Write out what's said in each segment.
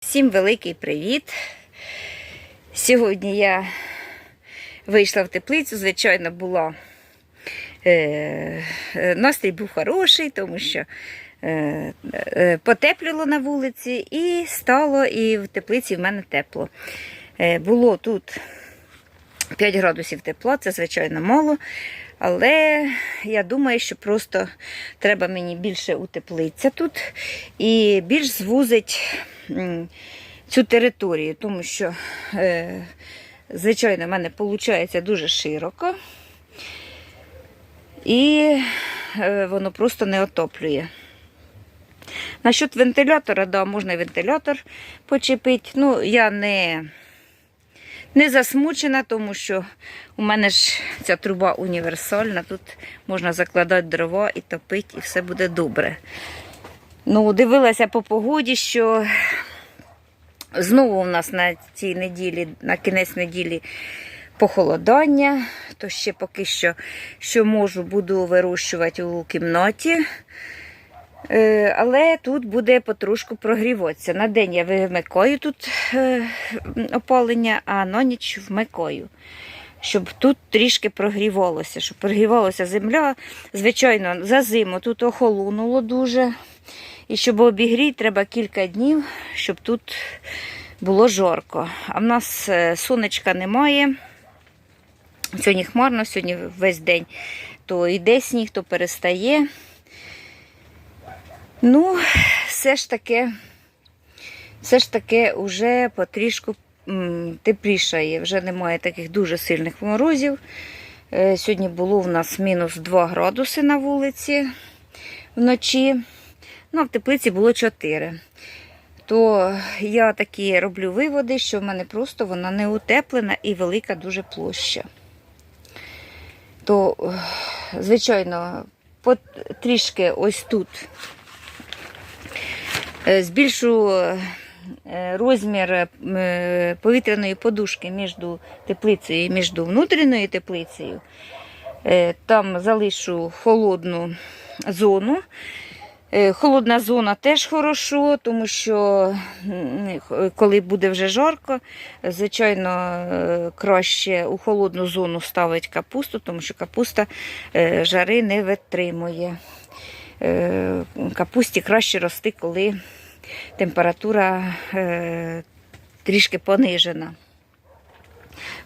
Всім великий привіт! Сьогодні я вийшла в теплицю, звичайно, була. Е, е, настрій був хороший, тому що е, е, потепліло на вулиці і стало, і в теплиці в мене тепло. Е, було тут 5 градусів тепла, це, звичайно, мало. Але я думаю, що просто треба мені більше утеплитися тут і більш звузить цю територію, тому що, е, звичайно, в мене виходить дуже широко. І е, воно просто не отоплює. Насчет вентилятора, да, можна вентилятор почепити. Ну, я не, не засмучена, тому що у мене ж ця труба універсальна. Тут можна закладати дрова і топити, і все буде добре. Ну, дивилася по погоді, що знову у нас на цій неділі, на кінець неділі похолодання, то ще поки що, що можу, буду вирощувати у кімнаті. Е, Але тут буде потрошку прогріватися. На день я вимикаю тут е, опалення, а на ніч вмикаю. Щоб тут трішки прогрівалося, щоб прогрівалася земля. Звичайно, за зиму тут охолонуло дуже. І щоб обігріти, треба кілька днів, щоб тут було жарко. А в нас е, сонечка немає. Сьогодні хмарно, сьогодні весь день то йде сніг, то перестає. Ну, все ж таки, все ж таки вже потрішку теплішає. Вже немає таких дуже сильних морозів. Е, Сьогодні було в нас мінус 2 градуси на вулиці вночі. Ну, а в теплиці було 4. То я такі роблю виводи, що в мене просто вона не утеплена і велика дуже площа. То, е, звичайно, трішки ось тут збільшу е, розмір е, повітряної подушки між теплицею і між внутрішньою теплицею. Е, Там залишу холодну зону. Е, Холодна зона теж хорошо, тому що коли буде вже жарко, звичайно, е, краще у холодну зону ставить капусту, тому що капуста е, жари не витримує. Е, Капусті краще рости, коли температура е, трішки понижена.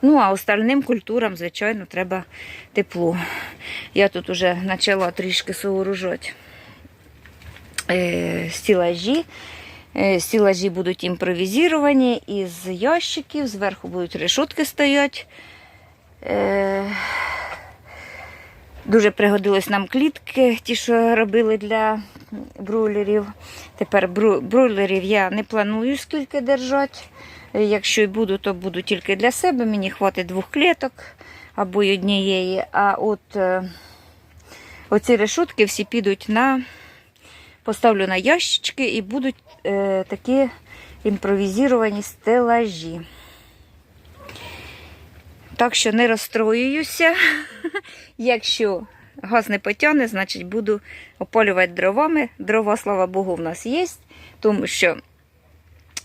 Ну, а остальним культурам, звичайно, треба тепло. Я тут вже почала трішки сооружати е, стілажі. Стілажі будуть імпровізовані із ящиків, зверху будуть решетки стоять. Дуже пригодились нам клітки, ті, що робили для бройлерів. Тепер бройлерів я не планую скільки держати. Якщо й буду, то буду тільки для себе. Мені хватить двох кліток або й однієї. А от е, оці решутки всі підуть на поставлю на ящички і будуть е, такі імпровізовані стелажі. Так що не розстроююся. Якщо газ не потягне, значить буду опалювати дровами. Дрова, слава Богу, в нас є, тому що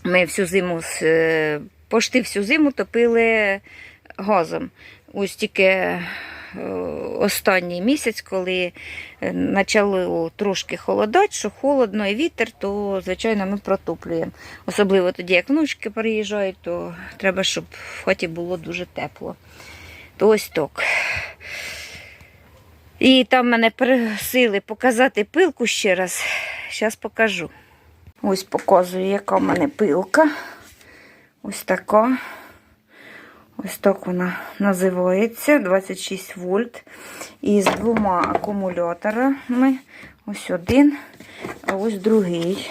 ми всю зиму, е, пошти всю зиму топили газом. Ось тільки останній місяць, коли е, почало трошки холодати, що холодно і вітер, то, звичайно, ми протоплюємо. Особливо тоді, як внучки приїжджають, то треба, щоб в хаті було дуже тепло. То ось так. І там мене просили показати пилку ще раз. Зараз покажу. Ось показую, яка в мене пилка. Ось така. Ось так вона називається. 26 вольт. І з двома акумуляторами. Ось один, а ось другий.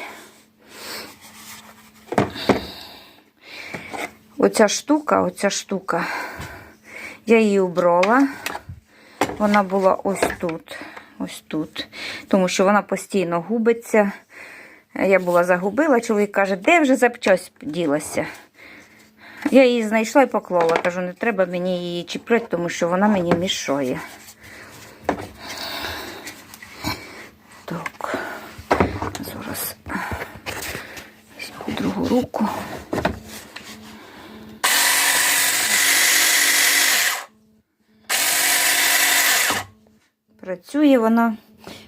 Оця штука, оця штука. Я її убрала. Вона була ось тут. Ось тут. Тому що вона постійно губиться. Я була загубила, чоловік каже, де вже запчасть ділася. Я її знайшла і поклала. Кажу, не треба мені її чіпляти, тому що вона мені мішає. Так. Зараз візьму другу руку. Працює вона.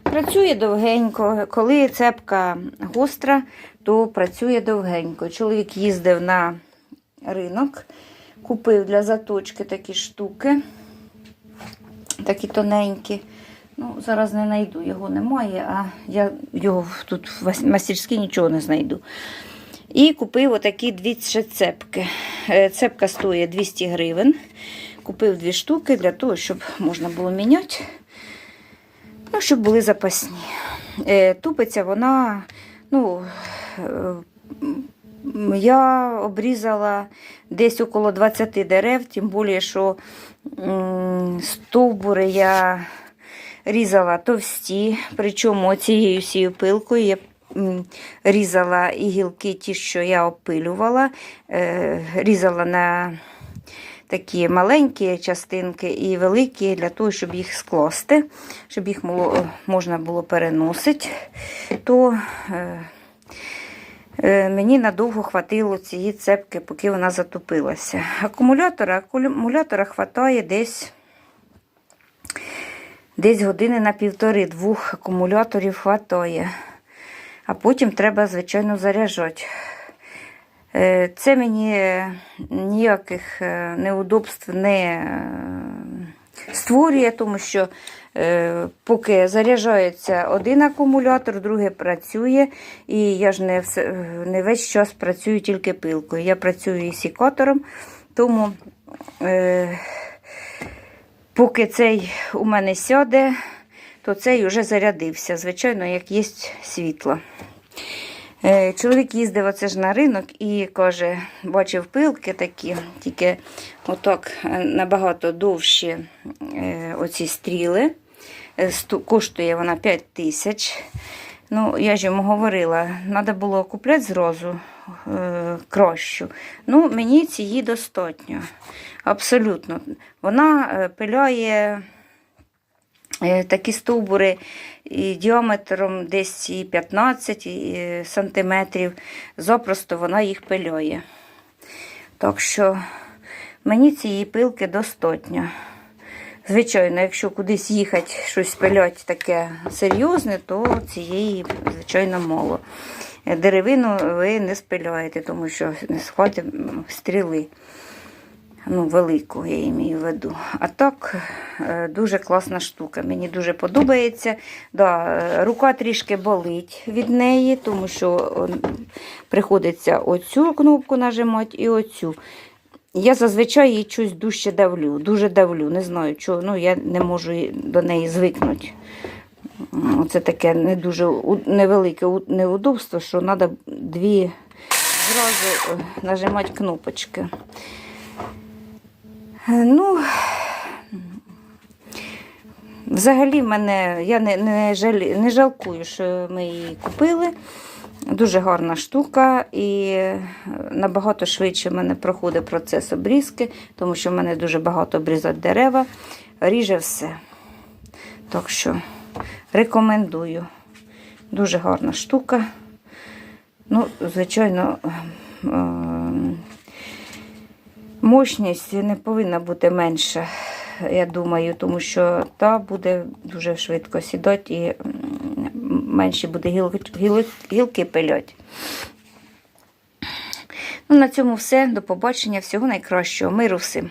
Працює довгенько. Коли цепка гостра, то працює довгенько. Чоловік їздив на ринок, купив для заточки такі штуки, такі тоненькі. Ну, зараз не знайду, його немає, а я його тут в мас- мастерській нічого не знайду. І купив отакі дві цепки. Е, Цепка стоїть 200 гривень. Купив дві штуки для того, щоб можна було міняти. Ну, щоб були запасні. Е, Тупиця вона, ну, е, я обрізала десь около 20 дерев, тим більше, що стовбури я різала товсті, причому цією всією пилкою я різала і гілки, ті, що я опилювала, е, різала на такі маленькі частинки і великі для того, щоб їх скласти, щоб їх можна було переносити, то е, мені надовго хватило цієї цепки, поки вона затопилася. Акумулятора, акумулятора хватає десь. Десь години на півтори двох акумуляторів хватає. А потім треба, звичайно, заряджати. Е, Це мені ніяких е, неудобств не е, створює, тому що е, поки заряджається один акумулятор, другий працює, і я ж не, все, не весь час працюю тільки пилкою. Я працюю і сікатором, тому е, поки цей у мене сяде, то цей вже зарядився. Звичайно, як є світло. Е, Чоловік їздив оце ж на ринок і каже, бачив пилки такі, тільки отак е, набагато довші е, оці стріли. Коштує вона 5 тисяч. Ну, я ж йому говорила, треба було купляти зразу е, кращу. Ну, мені цієї достатньо. Абсолютно. Вона пиляє такі стовбури діаметром десь і 15 і, е, сантиметрів. Запросто вона їх пиляє. Так що мені цієї пилки достатньо. Звичайно, якщо кудись їхати, щось пилять таке серйозне, то цієї, звичайно, мало. Е, Деревину ви не спиляєте, тому що не схватить стріли. Ну, велику, я її в виду. А так, е, дуже класна штука. Мені дуже подобається. Да, е, рука трішки болить від неї, тому що приходиться оцю кнопку нажимати і оцю. Я зазвичай її щось дужче давлю, дуже давлю. Не знаю, чого, ну, я не можу до неї звикнути. М, Оце таке не дуже невелике неудобство, що треба дві зразу е, нажимати кнопочки. Е, Ну, взагалі, мене я не, не, жалі, не жалкую, що ми її купили. Дуже гарна штука, і набагато швидше в мене проходить процес обрізки, тому що в мене дуже багато обрізати дерева, ріже все. Так що рекомендую. Дуже гарна штука. Ну, звичайно, ем, Мощність не повинна бути менша, я думаю, тому що та буде дуже швидко сідати і менші буде гіл, гілки пилять. Ну, на цьому все. До побачення. Всього найкращого. Миру всім.